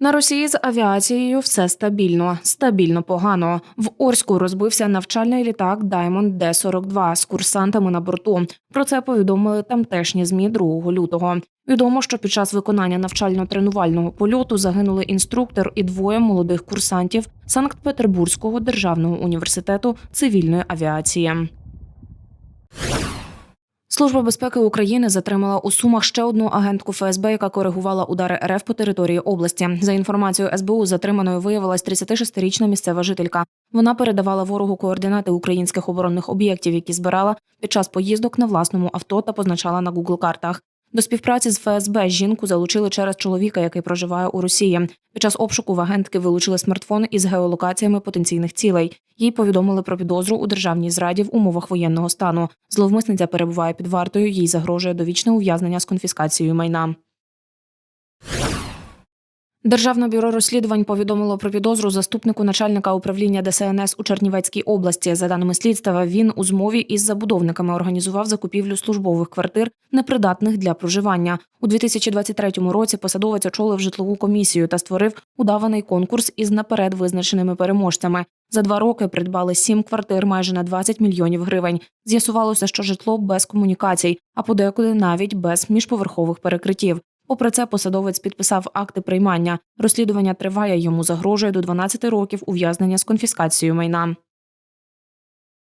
На Росії з авіацією все стабільно, стабільно погано. В Орську розбився навчальний літак Diamond D-42 з курсантами на борту. Про це повідомили тамтешні змі 2 лютого. Відомо, що під час виконання навчально-тренувального польоту загинули інструктор і двоє молодих курсантів Санкт-Петербурзького державного університету цивільної авіації. Служба безпеки України затримала у Сумах ще одну агентку ФСБ, яка коригувала удари РФ по території області. За інформацією СБУ, затриманою виявилась 36-річна місцева жителька. Вона передавала ворогу координати українських оборонних об'єктів, які збирала під час поїздок на власному авто та позначала на Google картах. До співпраці з ФСБ жінку залучили через чоловіка, який проживає у Росії. Під час обшуку в агентки вилучили смартфон із геолокаціями потенційних цілей. Їй повідомили про підозру у державній зраді в умовах воєнного стану. Зловмисниця перебуває під вартою. Їй загрожує довічне ув'язнення з конфіскацією майна. Державне бюро розслідувань повідомило про підозру заступнику начальника управління ДСНС у Чернівецькій області. За даними слідства, він у змові із забудовниками організував закупівлю службових квартир, непридатних для проживання. У 2023 році посадовець очолив житлову комісію та створив удаваний конкурс із наперед визначеними переможцями. За два роки придбали сім квартир майже на 20 мільйонів гривень. З'ясувалося, що житло без комунікацій, а подекуди навіть без міжповерхових перекриттів. Попри це, посадовець підписав акти приймання. Розслідування триває. Йому загрожує до 12 років ув'язнення з конфіскацією майна.